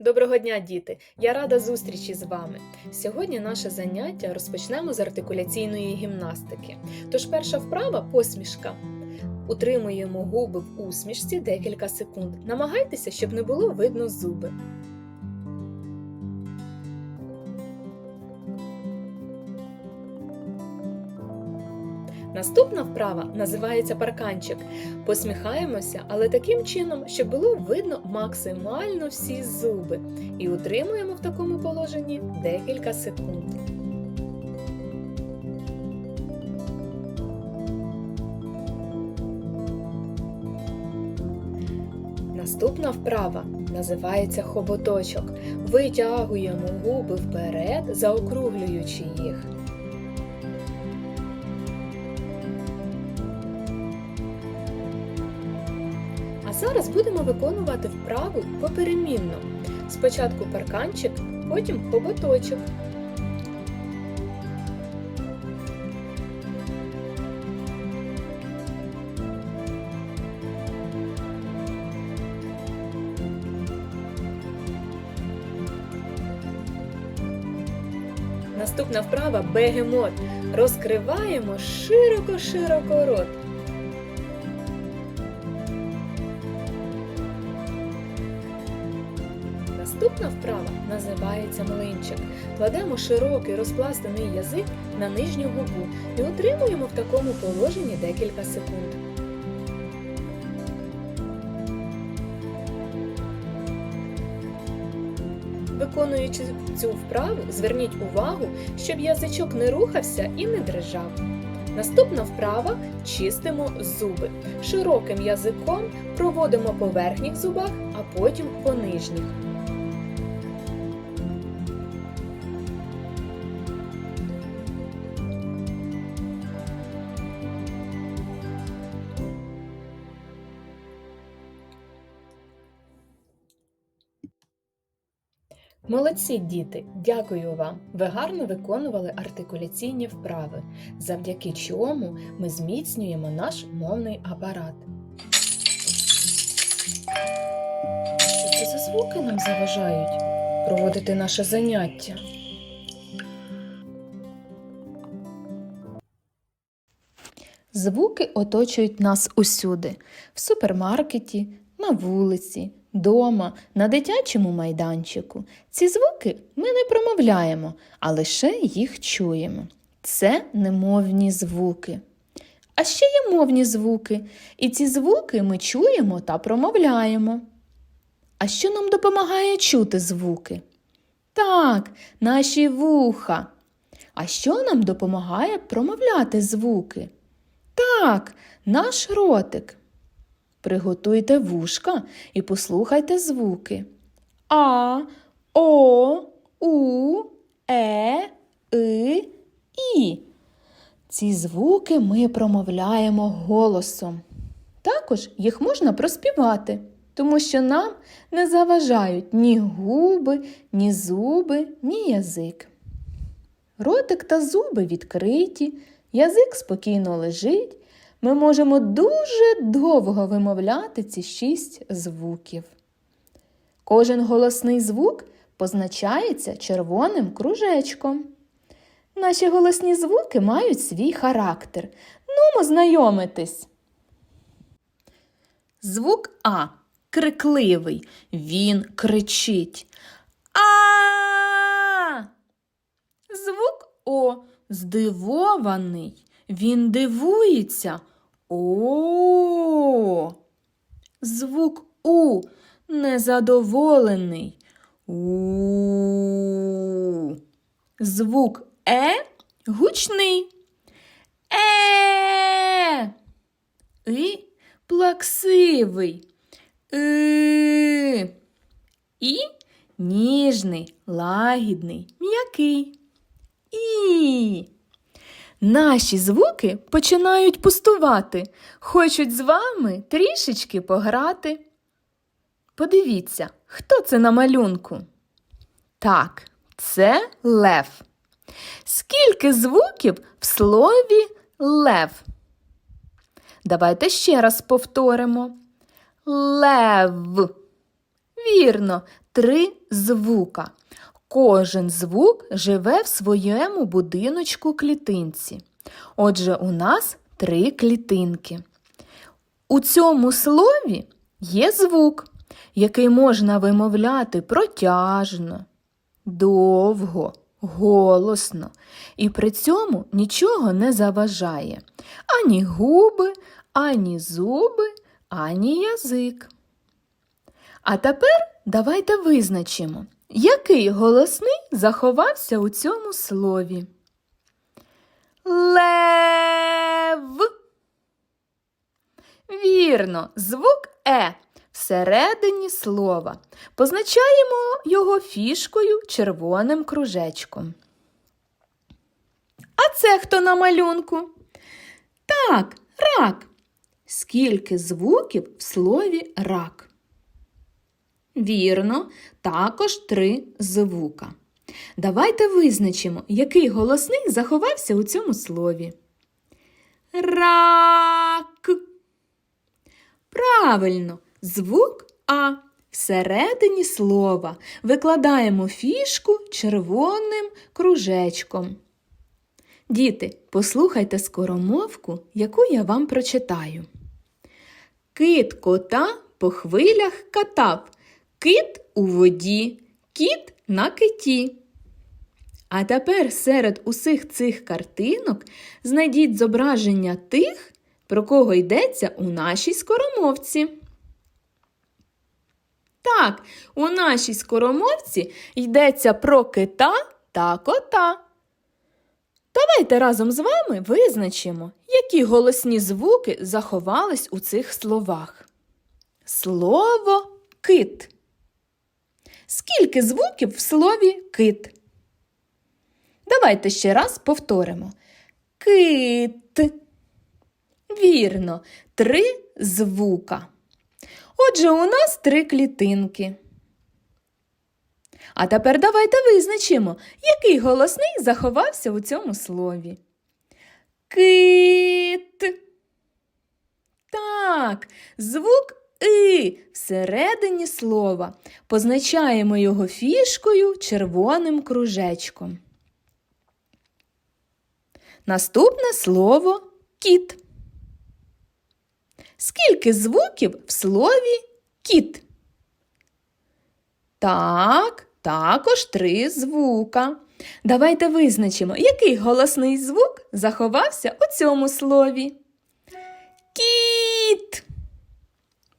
Доброго дня, діти! Я рада зустрічі з вами. Сьогодні наше заняття розпочнемо з артикуляційної гімнастики. Тож перша вправа посмішка. Утримуємо губи в усмішці декілька секунд. Намагайтеся, щоб не було видно зуби. Наступна вправа називається парканчик. Посміхаємося, але таким чином, щоб було видно максимально всі зуби. І утримуємо в такому положенні декілька секунд. Наступна вправа називається хоботочок. Витягуємо губи вперед, заокруглюючи їх. Зараз будемо виконувати вправу поперемінно. Спочатку парканчик, потім хоботочок. Наступна вправа бегемот. Розкриваємо широко-широко рот. Наступна вправа називається млинчик. Кладемо широкий розпластаний язик на нижню губу і утримуємо в такому положенні декілька секунд. Виконуючи цю вправу, зверніть увагу, щоб язичок не рухався і не дрижав. Наступна вправа чистимо зуби. Широким язиком проводимо по верхніх зубах, а потім по нижніх. Молодці, діти! Дякую вам! Ви гарно виконували артикуляційні вправи, завдяки чому ми зміцнюємо наш мовний апарат. Що це за звуки нам заважають проводити наше заняття? Звуки оточують нас усюди в супермаркеті, на вулиці, дома, на дитячому майданчику. Ці звуки ми не промовляємо, а лише їх чуємо. Це немовні звуки. А ще є мовні звуки, і ці звуки ми чуємо та промовляємо. А що нам допомагає чути звуки? Так, наші вуха. А що нам допомагає промовляти звуки? Так, наш ротик. Приготуйте вушка і послухайте звуки. А, О, У, Е, И, І. Ці звуки ми промовляємо голосом. Також їх можна проспівати, тому що нам не заважають ні губи, ні зуби, ні язик. Ротик та зуби відкриті, язик спокійно лежить. Ми можемо дуже довго вимовляти ці шість звуків. Кожен голосний звук позначається червоним кружечком. Наші голосні звуки мають свій характер. Нумо знайомитись. Звук А крикливий. Він кричить. А. Звук О здивований. Він дивується. О. Звук У незадоволений. У. Звук Е гучний. Е. І плаксивий. И. І ніжний, лагідний, м'який. І. Наші звуки починають пустувати, хочуть з вами трішечки пограти. Подивіться, хто це на малюнку? Так, це лев. Скільки звуків в слові лев? Давайте ще раз повторимо. Лев. Вірно, три звука. Кожен звук живе в своєму будиночку клітинці. Отже, у нас три клітинки. У цьому слові є звук, який можна вимовляти протяжно, довго, голосно, і при цьому нічого не заважає ані губи, ані зуби, ані язик. А тепер давайте визначимо, який голосний заховався у цьому слові. Лев. Вірно, звук Е всередині слова. Позначаємо його фішкою червоним кружечком. А це хто на малюнку? Так, рак. Скільки звуків в слові рак? Вірно, також три звука. Давайте визначимо, який голосний заховався у цьому слові. Рак. Правильно, звук А. Всередині слова викладаємо фішку червоним кружечком. Діти, послухайте скоромовку, яку я вам прочитаю. Кит кота по хвилях катав, кит у воді, кіт на киті. А тепер серед усіх цих картинок знайдіть зображення тих, про кого йдеться у нашій скоромовці. Так, у нашій скоромовці йдеться про кита та кота. Давайте разом з вами визначимо, які голосні звуки заховались у цих словах. Слово кит. Скільки звуків в слові кит? Давайте ще раз повторимо. Кит. Вірно, три звука. Отже, у нас три клітинки. А тепер давайте визначимо, який голосний заховався у цьому слові. Кит. Так, звук И всередині слова. Позначаємо його фішкою червоним кружечком. Наступне слово кіт. Скільки звуків в слові кіт? Так, також три звука. Давайте визначимо, який голосний звук заховався у цьому слові. Кіт.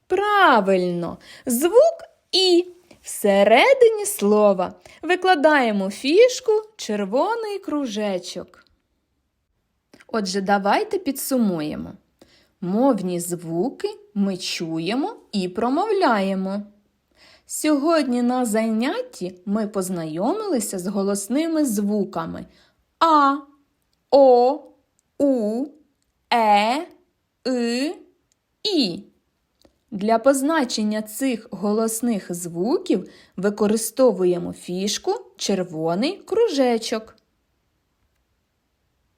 Правильно, звук І. Всередині слова викладаємо фішку червоний кружечок. Отже, давайте підсумуємо. Мовні звуки ми чуємо і промовляємо. Сьогодні на занятті ми познайомилися з голосними звуками А, О, У, Е, И, І. Для позначення цих голосних звуків використовуємо фішку червоний кружечок.